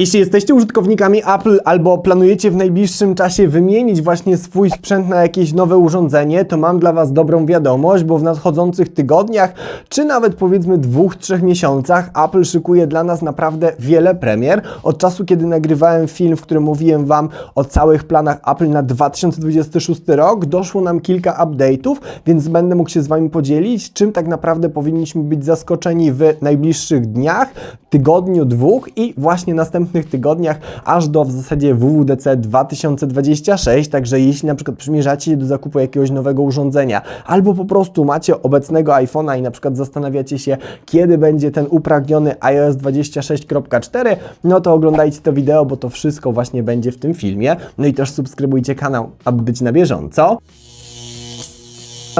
Jeśli jesteście użytkownikami Apple albo planujecie w najbliższym czasie wymienić właśnie swój sprzęt na jakieś nowe urządzenie, to mam dla Was dobrą wiadomość, bo w nadchodzących tygodniach, czy nawet powiedzmy dwóch, trzech miesiącach, Apple szykuje dla nas naprawdę wiele premier. Od czasu, kiedy nagrywałem film, w którym mówiłem Wam o całych planach Apple na 2026 rok, doszło nam kilka update'ów, więc będę mógł się z Wami podzielić, czym tak naprawdę powinniśmy być zaskoczeni w najbliższych dniach, tygodniu, dwóch i właśnie następnych tygodniach, aż do w zasadzie WWDC 2026. Także jeśli na przykład przymierzacie do zakupu jakiegoś nowego urządzenia, albo po prostu macie obecnego iPhone'a i na przykład zastanawiacie się, kiedy będzie ten upragniony iOS 26.4, no to oglądajcie to wideo, bo to wszystko właśnie będzie w tym filmie. No i też subskrybujcie kanał, aby być na bieżąco.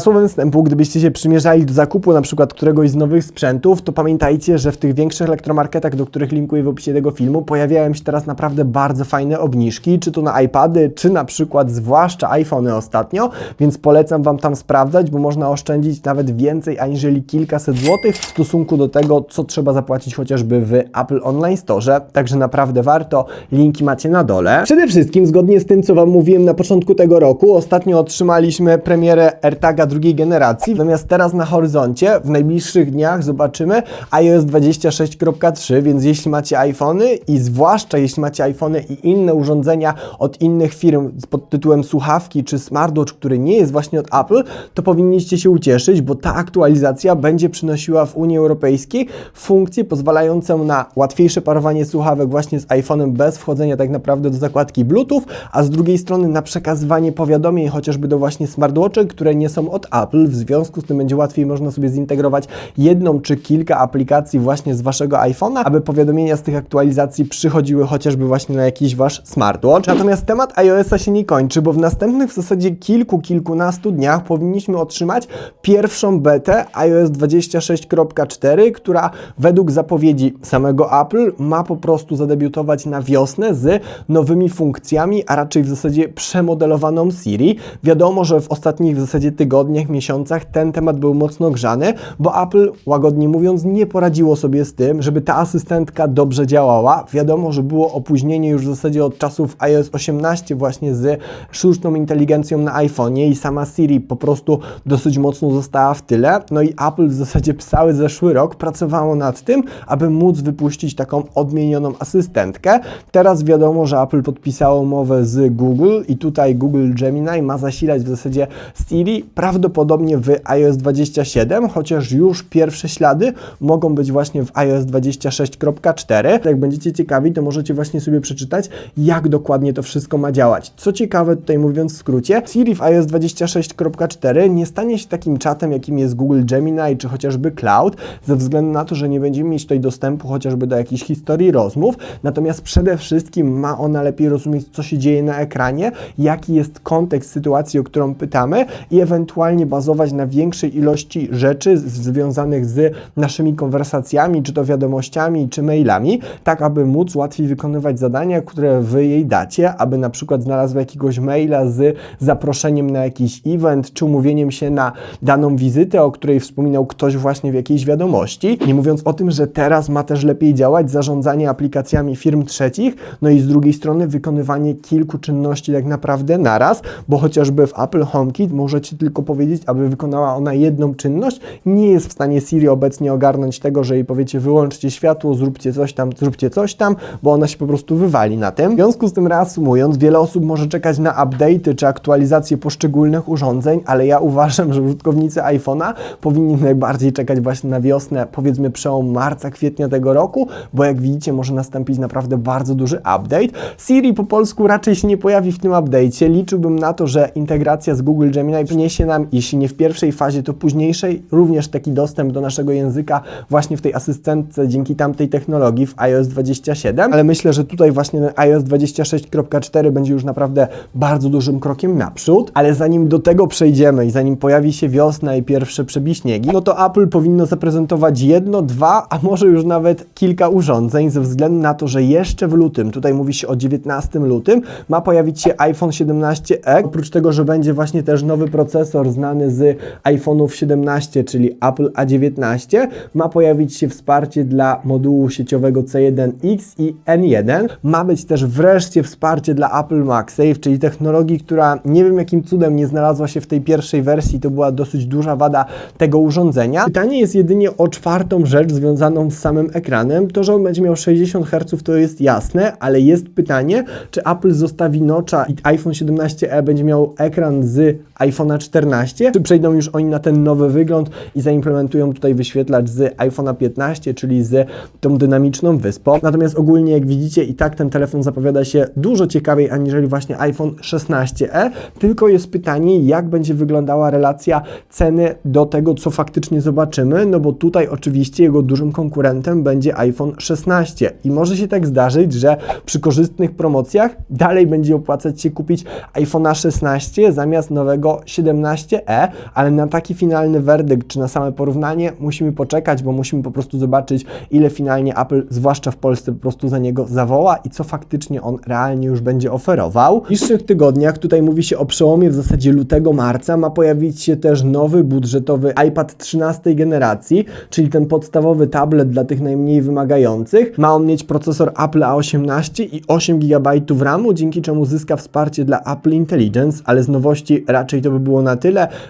Słowem wstępu, gdybyście się przymierzali do zakupu na przykład któregoś z nowych sprzętów, to pamiętajcie, że w tych większych elektromarketach, do których linkuję w opisie tego filmu, pojawiają się teraz naprawdę bardzo fajne obniżki, czy to na iPady, czy na przykład zwłaszcza iPhony ostatnio, więc polecam Wam tam sprawdzać, bo można oszczędzić nawet więcej aniżeli kilkaset złotych w stosunku do tego, co trzeba zapłacić chociażby w Apple Online Store, także naprawdę warto, linki macie na dole. Przede wszystkim, zgodnie z tym, co Wam mówiłem na początku tego roku, ostatnio otrzymaliśmy premierę AirTaga drugiej generacji, natomiast teraz na horyzoncie w najbliższych dniach zobaczymy iOS 26.3, więc jeśli macie iPhony i zwłaszcza jeśli macie iPhony i inne urządzenia od innych firm pod tytułem słuchawki czy smartwatch, który nie jest właśnie od Apple, to powinniście się ucieszyć, bo ta aktualizacja będzie przynosiła w Unii Europejskiej funkcje pozwalające na łatwiejsze parowanie słuchawek właśnie z iPhone'em bez wchodzenia tak naprawdę do zakładki Bluetooth, a z drugiej strony na przekazywanie powiadomień chociażby do właśnie smartwatchy, które nie są od Apple. W związku z tym będzie łatwiej można sobie zintegrować jedną czy kilka aplikacji właśnie z waszego iPhone'a, aby powiadomienia z tych aktualizacji przychodziły chociażby właśnie na jakiś wasz smartwatch. Natomiast temat iOS-a się nie kończy, bo w następnych w zasadzie kilku, kilkunastu dniach powinniśmy otrzymać pierwszą betę iOS 26.4, która według zapowiedzi samego Apple ma po prostu zadebiutować na wiosnę z nowymi funkcjami, a raczej w zasadzie przemodelowaną Siri. Wiadomo, że w ostatnich w zasadzie tygodniach, miesiącach ten temat był mocno grzany, bo Apple, łagodnie mówiąc, nie poradziło sobie z tym, żeby ta asystentka dobrze działała. Wiadomo, że było opóźnienie już w zasadzie od czasów iOS 18 właśnie z sztuczną inteligencją na iPhone'ie i sama Siri po prostu dosyć mocno została w tyle. No i Apple w zasadzie cały zeszły rok pracowało nad tym, aby móc wypuścić taką odmienioną asystentkę. Teraz wiadomo, że Apple podpisało umowę z Google i tutaj Google Gemini ma zasilać w zasadzie Siri prawdopodobnie w iOS 27, chociaż już pierwsze ślady mogą być właśnie w iOS 26.4. Jak będziecie ciekawi, to możecie właśnie sobie przeczytać, jak dokładnie to wszystko ma działać. Co ciekawe, tutaj mówiąc w skrócie, Siri w iOS 26.4 nie stanie się takim czatem, jakim jest Google Gemini czy chociażby Cloud, ze względu na to, że nie będziemy mieć tutaj dostępu chociażby do jakichś historii rozmów, natomiast przede wszystkim ma ona lepiej rozumieć, co się dzieje na ekranie, jaki jest kontekst sytuacji, o którą pytamy i ewentualnie bazować na większej ilości rzeczy związanych z naszymi konwersacjami, czy to wiadomościami, czy mailami, tak aby móc łatwiej wykonywać zadania, które Wy jej dacie, aby na przykład znalazła jakiegoś maila z zaproszeniem na jakiś event, czy umówieniem się na daną wizytę, o której wspominał ktoś właśnie w jakiejś wiadomości. Nie mówiąc o tym, że teraz ma też lepiej działać zarządzanie aplikacjami firm trzecich, no i z drugiej strony wykonywanie kilku czynności tak naprawdę naraz, bo chociażby w Apple HomeKit możecie tylko powiedzieć, aby wykonała ona jedną czynność. Nie jest w stanie Siri obecnie ogarnąć tego, że jej powiecie wyłączcie światło, zróbcie coś tam, zróbcie coś tam, bo ona się po prostu wywali na tym. W związku z tym reasumując, wiele osób może czekać na update'y czy aktualizacje poszczególnych urządzeń, ale ja uważam, że użytkownicy iPhone'a powinni najbardziej czekać właśnie na wiosnę, powiedzmy przełom marca, kwietnia tego roku, bo jak widzicie może nastąpić naprawdę bardzo duży update. Siri po polsku raczej się nie pojawi w tym update'cie. Liczyłbym na to, że integracja z Google Gemini przyniesie nam, jeśli nie w pierwszej fazie, to późniejszej, również taki dostęp do naszego języka właśnie w tej asystentce dzięki tamtej technologii w iOS 27, ale myślę, że tutaj właśnie ten iOS 26.4 będzie już naprawdę bardzo dużym krokiem naprzód, ale zanim do tego przejdziemy i zanim pojawi się wiosna i pierwsze przebiśniegi, no to Apple powinno zaprezentować jedno, dwa, a może już nawet kilka urządzeń ze względu na to, że jeszcze w lutym, tutaj mówi się o 19 lutym, ma pojawić się iPhone 17e. Oprócz tego, że będzie właśnie też nowy procesor znany z iPhone'ów 17, czyli Apple A19. Ma pojawić się wsparcie dla modułu sieciowego C1X i N1. Ma być też wreszcie wsparcie dla Apple MagSafe, czyli technologii, która nie wiem jakim cudem nie znalazła się w tej pierwszej wersji. To była dosyć duża wada tego urządzenia. Pytanie jest jedynie o czwartą rzecz związaną z samym ekranem. To, że on będzie miał 60 Hz to jest jasne, ale jest pytanie, czy Apple zostawi nocza i iPhone 17e będzie miał ekran z iPhone'a 14, czy przejdą już oni na ten nowy wygląd i zaimplementują tutaj wyświetlacz z iPhone'a 15, czyli z tą dynamiczną wyspą. Natomiast ogólnie, jak widzicie, i tak ten telefon zapowiada się dużo ciekawiej aniżeli właśnie iPhone 16e, tylko jest pytanie, jak będzie wyglądała relacja ceny do tego, co faktycznie zobaczymy, no bo tutaj oczywiście jego dużym konkurentem będzie iPhone 16 i może się tak zdarzyć, że przy korzystnych promocjach dalej będzie opłacać się kupić iPhone'a 16 zamiast nowego 17e, ale na taki finalny werdykt czy na same porównanie musimy poczekać, bo musimy po prostu zobaczyć, ile finalnie Apple, zwłaszcza w Polsce, po prostu za niego zawoła i co faktycznie on realnie już będzie oferował. W bliższych tygodniach, tutaj mówi się o przełomie w zasadzie lutego, marca, ma pojawić się też nowy budżetowy iPad 13 generacji, czyli ten podstawowy tablet dla tych najmniej wymagających. Ma on mieć procesor Apple A18 i 8 GB RAMu, dzięki czemu zyska wsparcie dla Apple Intelligence, ale z nowości raczej to by było na tyle.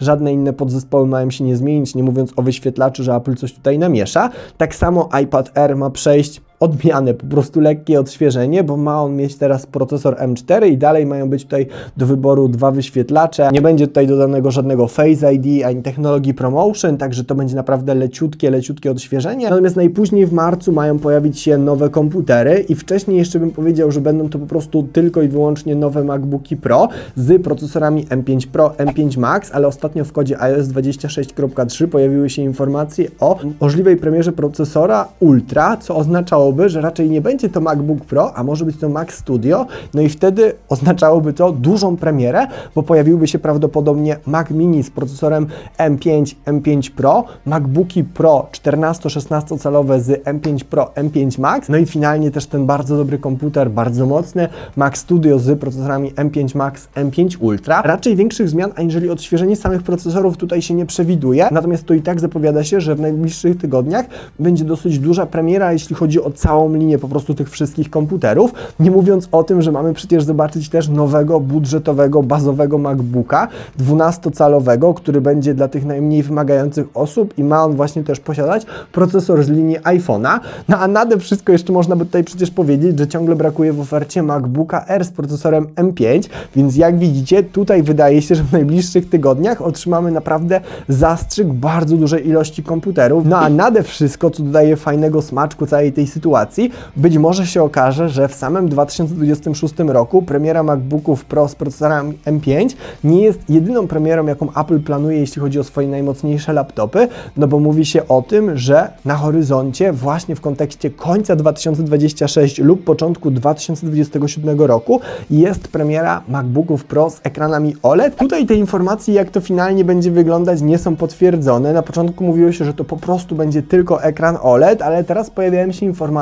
Żadne inne podzespoły mają się nie zmienić, nie mówiąc o wyświetlaczu, że Apple coś tutaj namiesza. Tak samo iPad Air ma przejść odmianę, po prostu lekkie odświeżenie, bo ma on mieć teraz procesor M4 i dalej mają być tutaj do wyboru dwa wyświetlacze. Nie będzie tutaj dodanego żadnego Face ID ani technologii Promotion, także to będzie naprawdę leciutkie, leciutkie odświeżenie. Natomiast najpóźniej w marcu mają pojawić się nowe komputery i wcześniej jeszcze bym powiedział, że będą to po prostu tylko i wyłącznie nowe MacBooki Pro z procesorami M5 Pro, M5 Max, ale ostatnio w kodzie iOS 26.3 pojawiły się informacje o możliwej premierze procesora Ultra, co oznaczało oznaczałoby, że raczej nie będzie to MacBook Pro, a może być to Mac Studio, no i wtedy oznaczałoby to dużą premierę, bo pojawiłby się prawdopodobnie Mac Mini z procesorem M5, M5 Pro, MacBooki Pro 14-16 calowe z M5 Pro, M5 Max, no i finalnie też ten bardzo dobry komputer, bardzo mocny, Mac Studio z procesorami M5 Max, M5 Ultra. Raczej większych zmian, aniżeli odświeżenie samych procesorów tutaj się nie przewiduje, natomiast to i tak zapowiada się, że w najbliższych tygodniach będzie dosyć duża premiera, jeśli chodzi o całą linię po prostu tych wszystkich komputerów. Nie mówiąc o tym, że mamy przecież zobaczyć też nowego, budżetowego, bazowego MacBooka 12-calowego, który będzie dla tych najmniej wymagających osób i ma on właśnie też posiadać procesor z linii iPhone'a. No a nade wszystko jeszcze można by tutaj przecież powiedzieć, że ciągle brakuje w ofercie MacBooka R z procesorem M5, więc jak widzicie, tutaj wydaje się, że w najbliższych tygodniach otrzymamy naprawdę zastrzyk bardzo dużej ilości komputerów. No a nade wszystko, co dodaje fajnego smaczku całej tej sytuacji, być może się okaże, że w samym 2026 roku premiera MacBooków Pro z procesorami M5 nie jest jedyną premierą, jaką Apple planuje, jeśli chodzi o swoje najmocniejsze laptopy, no bo mówi się o tym, że na horyzoncie właśnie w kontekście końca 2026 lub początku 2027 roku jest premiera MacBooków Pro z ekranami OLED. Tutaj te informacje, jak to finalnie będzie wyglądać, nie są potwierdzone. Na początku mówiło się, że to po prostu będzie tylko ekran OLED, ale teraz pojawiają się informacje,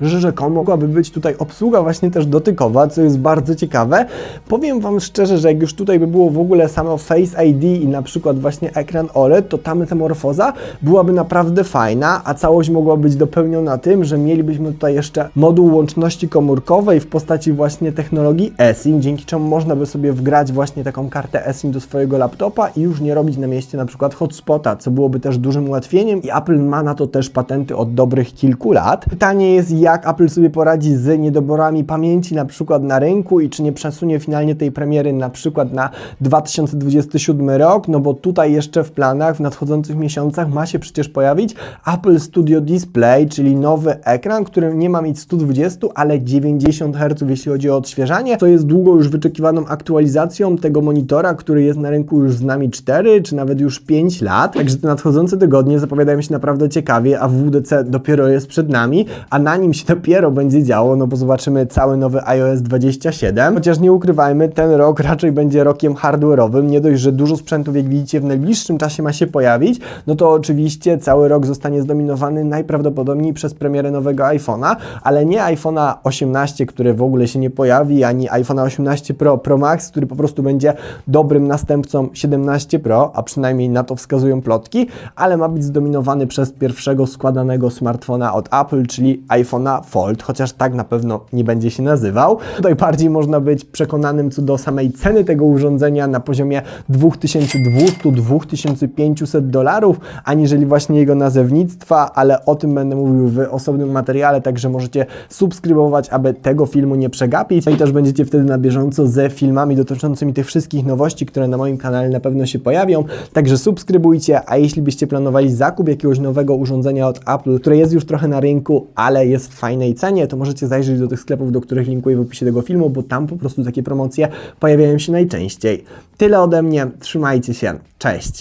że rzekomo mogłaby być tutaj obsługa właśnie też dotykowa, co jest bardzo ciekawe. Powiem Wam szczerze, że jak już tutaj by było w ogóle samo Face ID i na przykład właśnie ekran OLED, to ta metamorfoza byłaby naprawdę fajna, a całość mogła być dopełniona tym, że mielibyśmy tutaj jeszcze moduł łączności komórkowej w postaci właśnie technologii eSIM, dzięki czemu można by sobie wgrać właśnie taką kartę eSIM do swojego laptopa i już nie robić na mieście na przykład hotspota, co byłoby też dużym ułatwieniem i Apple ma na to też patenty od dobrych kilku lat. Pytanie jest, jak Apple sobie poradzi z niedoborami pamięci na przykład na rynku i czy nie przesunie finalnie tej premiery na przykład na 2027 rok, no bo tutaj jeszcze w planach w nadchodzących miesiącach ma się przecież pojawić Apple Studio Display, czyli nowy ekran, który nie ma mieć 120, ale 90 Hz, jeśli chodzi o odświeżanie, co jest długo już wyczekiwaną aktualizacją tego monitora, który jest na rynku już z nami 4 czy nawet już 5 lat. Także te nadchodzące tygodnie zapowiadają się naprawdę ciekawie, a WDC dopiero jest przed nami. A na nim się dopiero będzie działo, no bo zobaczymy cały nowy iOS 27. Chociaż nie ukrywajmy, ten rok raczej będzie rokiem hardware'owym. Nie dość, że dużo sprzętów, jak widzicie, w najbliższym czasie ma się pojawić, no to oczywiście cały rok zostanie zdominowany najprawdopodobniej przez premierę nowego iPhone'a, ale nie iPhone'a 18, który w ogóle się nie pojawi, ani iPhone'a 18 Pro, Pro Max, który po prostu będzie dobrym następcą 17 Pro, a przynajmniej na to wskazują plotki, ale ma być zdominowany przez pierwszego składanego smartfona od Apple, czyli iPhone'a Fold, chociaż tak na pewno nie będzie się nazywał. Tutaj bardziej można być przekonanym co do samej ceny tego urządzenia na poziomie 2200-2500 dolarów, aniżeli właśnie jego nazewnictwa, ale o tym będę mówił w osobnym materiale, także możecie subskrybować, aby tego filmu nie przegapić. No i też będziecie wtedy na bieżąco ze filmami dotyczącymi tych wszystkich nowości, które na moim kanale na pewno się pojawią. Także subskrybujcie, a jeśli byście planowali zakup jakiegoś nowego urządzenia od Apple, które jest już trochę na rynku, ale jest w fajnej cenie, to możecie zajrzeć do tych sklepów, do których linkuję w opisie tego filmu, bo tam po prostu takie promocje pojawiają się najczęściej. Tyle ode mnie, trzymajcie się, cześć!